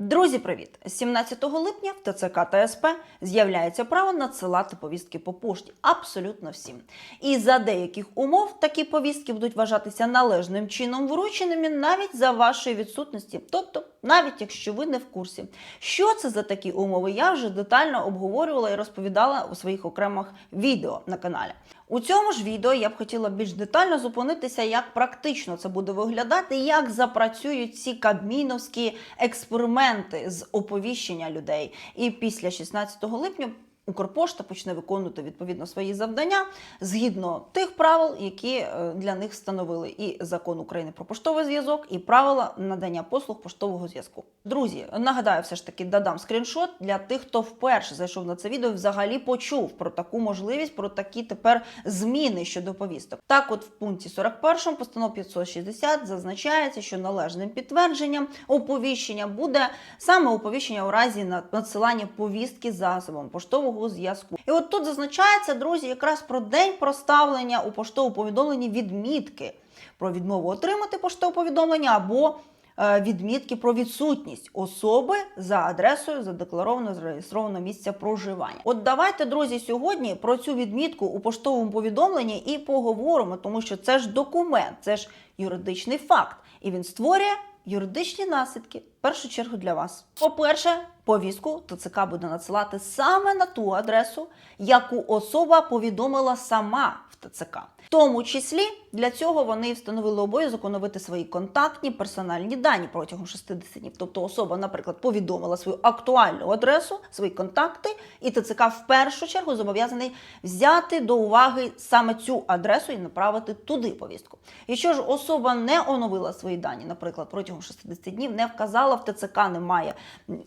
Друзі, привіт! 17 липня в ТЦК та СП з'являється право надсилати повістки по пошті абсолютно всім. І за деяких умов такі повістки будуть вважатися належним чином врученими навіть за вашої відсутності, тобто навіть якщо ви не в курсі. Що це за такі умови? Я вже детально обговорювала і розповідала у своїх окремих відео на каналі. У цьому ж відео я б хотіла більш детально зупинитися, як практично це буде виглядати, як запрацюють ці кабміновські експерименти з оповіщення людей. І після 16 липня Укрпошта почне виконувати відповідно свої завдання згідно тих правил, які е, для них встановили і закон України про поштовий зв'язок, і правила надання послуг поштового зв'язку. Друзі, нагадаю, все ж таки додам скріншот для тих, хто вперше зайшов на це відео, і взагалі почув про таку можливість, про такі тепер зміни щодо повісток. Так, от в пункті 41 постанов 560 зазначається, що належним підтвердженням оповіщення буде саме оповіщення у разі на- надсилання повістки засобом поштового зв'язку. І от тут зазначається, друзі, якраз про день проставлення у поштовому повідомленні відмітки про відмову отримати поштове повідомлення або е, відмітки про відсутність особи за адресою задекларовано зареєстрованого місця проживання. От давайте, друзі, сьогодні про цю відмітку у поштовому повідомленні і поговоримо, тому що це ж документ, це ж юридичний факт, і він створює юридичні наслідки. В першу чергу для вас. По-перше, повістку ТЦК буде надсилати саме на ту адресу, яку особа повідомила сама в ТЦК. В тому числі для цього вони встановили обов'язок оновити свої контактні персональні дані протягом 60 днів. Тобто особа, наприклад, повідомила свою актуальну адресу, свої контакти, і ТЦК в першу чергу зобов'язаний взяти до уваги саме цю адресу і направити туди повістку. Якщо ж особа не оновила свої дані, наприклад, протягом 60 днів, не вказала в ТЦК, немає м,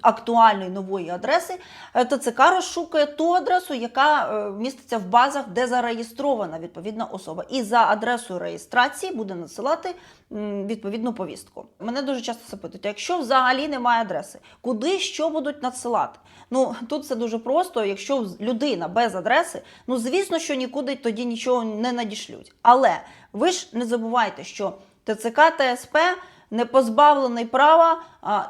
актуальної нової адреси, е, ТЦК розшукує ту адресу, яка е, міститься в базах, де зареєстрована відповідна особа. І за адресою реєстрації буде надсилати відповідну повістку. Мене дуже часто запитують, якщо взагалі немає адреси, куди що будуть надсилати? Ну тут все дуже просто. Якщо людина без адреси, ну звісно, що нікуди тоді нічого не надішлють. Але ви ж не забувайте, що ТЦК та СП не позбавлений права,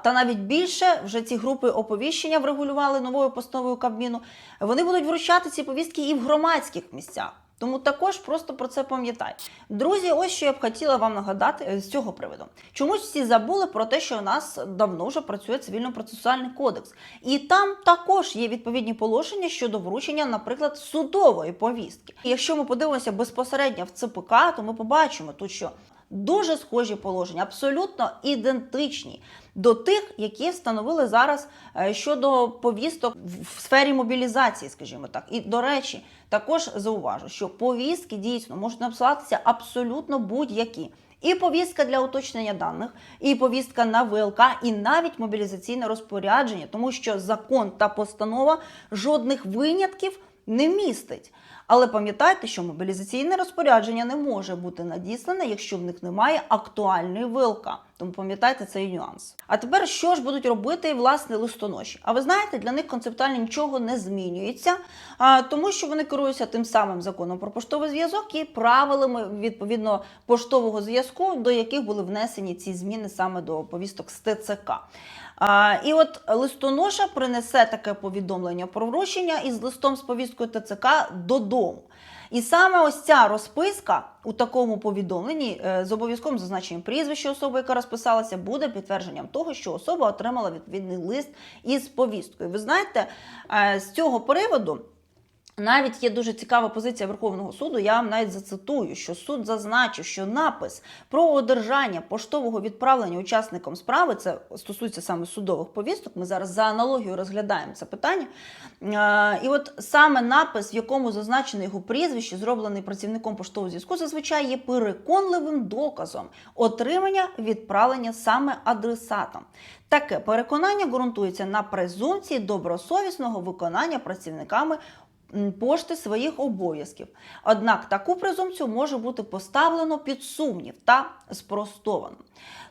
та навіть більше вже ці групи оповіщення врегулювали новою постановою Кабміну. Вони будуть вручати ці повістки і в громадських місцях. Тому також просто про це пам'ятай. Друзі, ось що я б хотіла вам нагадати е, з цього приводу. Чомусь всі забули про те, що у нас давно вже працює цивільно-процесуальний кодекс, і там також є відповідні положення щодо вручення, наприклад, судової повістки. І якщо ми подивимося безпосередньо в ЦПК, то ми побачимо тут, що дуже схожі положення, абсолютно ідентичні до тих, які встановили зараз е, щодо повісток в- сфері мобілізації, скажімо так. І до речі, також зауважу, що повістки дійсно можуть написатися абсолютно будь-які. І повістка для уточнення даних, і повістка на ВЛК, і навіть мобілізаційне розпорядження, тому що закон та постанова жодних винятків не містить. Але пам'ятайте, що мобілізаційне розпорядження не може бути надіслане, якщо в них немає актуальної ВЛК. Тому пам'ятайте цей нюанс. А тепер що ж будуть робити власне листоноші? А ви знаєте, для них концептуально нічого не змінюється, тому що вони керуються тим самим законом про поштовий зв'язок і правилами відповідно поштового зв'язку, до яких були внесені ці зміни саме до повісток з ТЦК. А, і от листоноша принесе таке повідомлення про вручення із листом з повісткою ТЦК додому. І саме ось ця розписка у такому повідомленні е, з обов'язковим зазначенням прізвища особи, яка розписалася, буде підтвердженням того, що особа отримала відповідний лист із повісткою. Ви знаєте, е, з цього приводу. Навіть є дуже цікава позиція Верховного суду. Я вам навіть зацитую, що суд зазначив, що напис про одержання поштового відправлення учасникам справи, це стосується саме судових повісток. Ми зараз за аналогією розглядаємо це питання. Е, І от саме напис, в якому зазначене його прізвище, зроблений працівником поштового зв'язку, зазвичай є переконливим доказом отримання відправлення саме адресатом. Таке переконання ґрунтується на презумпції добросовісного виконання працівниками пошти своїх обов'язків. Однак таку презумпцію може бути поставлено під сумнів та спростовано.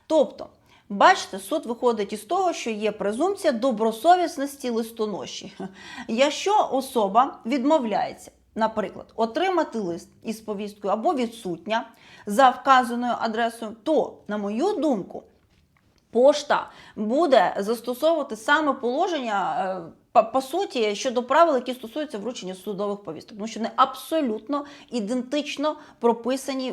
Тобто, бачите, суд виходить із того, що є презумпція добросовісності листоноші. Якщо особа відмовляється, наприклад, отримати лист із повісткою або відсутня за вказаною адресою, то, на мою думку, пошта буде застосовувати саме положення. По, суті, щодо правил, які стосуються вручення судових повісток, тому що вони абсолютно ідентично прописані е,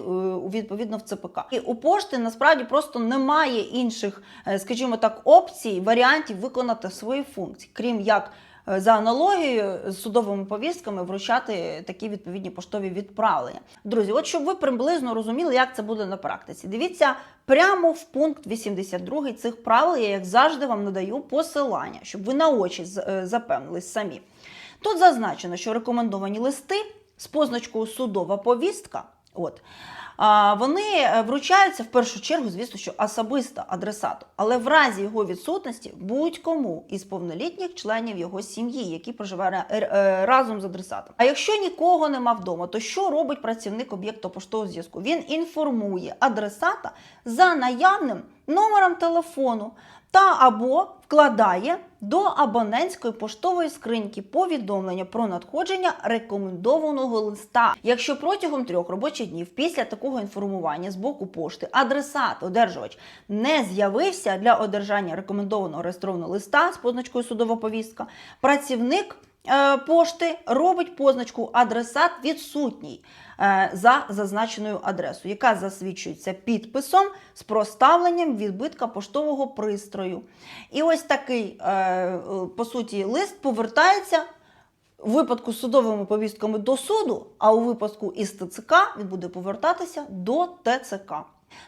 відповідно в ЦПК. І у пошти насправді просто немає інших, е, скажімо так, опцій, варіантів виконати свої функції, крім як за аналогією з судовими повістками вручати такі відповідні поштові відправлення. Друзі, от щоб ви приблизно розуміли, як це буде на практиці. Дивіться прямо в пункт 82 цих правил. Я як завжди вам надаю посилання, щоб ви на очі е, запевнились самі. Тут зазначено, що рекомендовані листи з позначкою судова повістка. От. Вони е, вручаються в першу чергу, звісно, що особисто адресату, але в разі його відсутності будь-кому із повнолітніх членів його сім'ї, які проживає е, разом з адресатом. А якщо нікого нема вдома, то що робить працівник об'єкту поштового зв'язку? Він інформує адресата за наявним номером телефону та або вкладає до абонентської поштової скриньки повідомлення про надходження рекомендованого листа. Якщо протягом трьох робочих днів після такого інформування з боку пошти адресат, одержувач не з'явився для одержання рекомендованого реєстрованого листа з позначкою судова повістка, працівник пошти робить позначку адресат відсутній е, за зазначеною адресою, яка засвідчується підписом з проставленням відбитка поштового пристрою. І ось такий, е, е, по суті, лист повертається. У випадку з судовими повістками до суду, а у випадку із ТЦК він буде повертатися до ТЦК.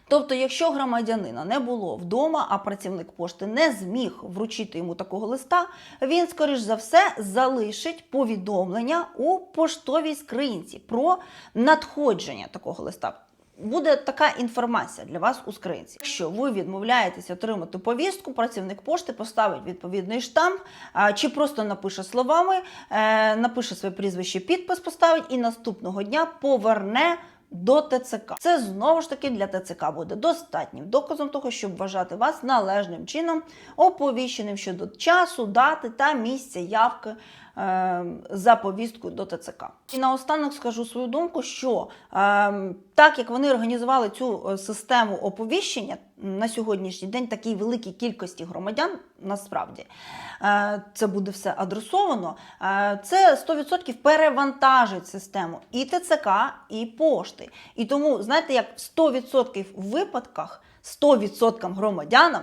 Тобто, якщо громадянина не було вдома, а працівник пошти не зміг вручити йому такого листа, він, скоріш за все, залишить повідомлення у поштовій скринці про надходження такого листа. Буде така інформація для вас у скринці. Якщо ви відмовляєтесь отримати повістку, працівник пошти поставить відповідний штамп, чи просто напише словами, е, напише своє прізвище, підпис поставить і наступного дня поверне. До ТЦК це знову ж таки для ТЦК буде достатнім доказом того, щоб вважати вас належним чином оповіщеним щодо часу, дати та місця явки за повісткою до ТЦК. І наостанок скажу свою думку, що е, так як вони організували цю е, систему оповіщення на сьогоднішній день такій великій кількості громадян, насправді е, це буде все адресовано. е, Це 100% перевантажить систему і ТЦК, і пошти. І тому, знаєте, як в 100% випадках 100% громадянам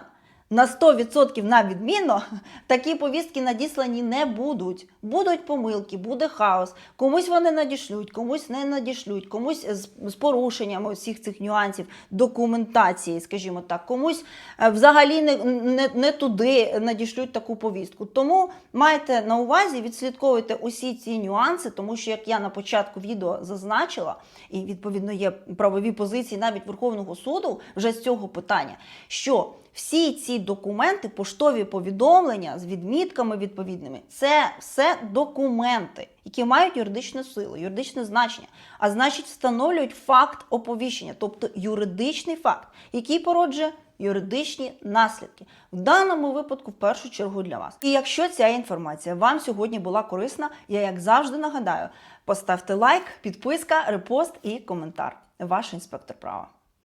на 100% на відмінно такі повістки надіслані не будуть. Будуть помилки, буде хаос. Комусь вони надішлють, комусь не надішлють, комусь з, з порушеннями всіх цих нюансів документації, скажімо так, комусь е, взагалі не, не, не туди надішлють таку повістку. Тому майте на увазі, відслідковуйте усі ці нюанси, тому що як я на початку відео зазначила, і відповідно є правові позиції навіть Верховного суду вже з цього питання, що всі ці документи, поштові повідомлення з відмітками відповідними, це все документи, які мають юридичну силу, юридичне значення, а значить, встановлюють факт оповіщення, тобто юридичний факт, який породжує юридичні наслідки. В даному випадку, в першу чергу, для вас. І якщо ця інформація вам сьогодні була корисна, я як завжди нагадаю, поставте лайк, підписка, репост і коментар. Ваш інспектор права.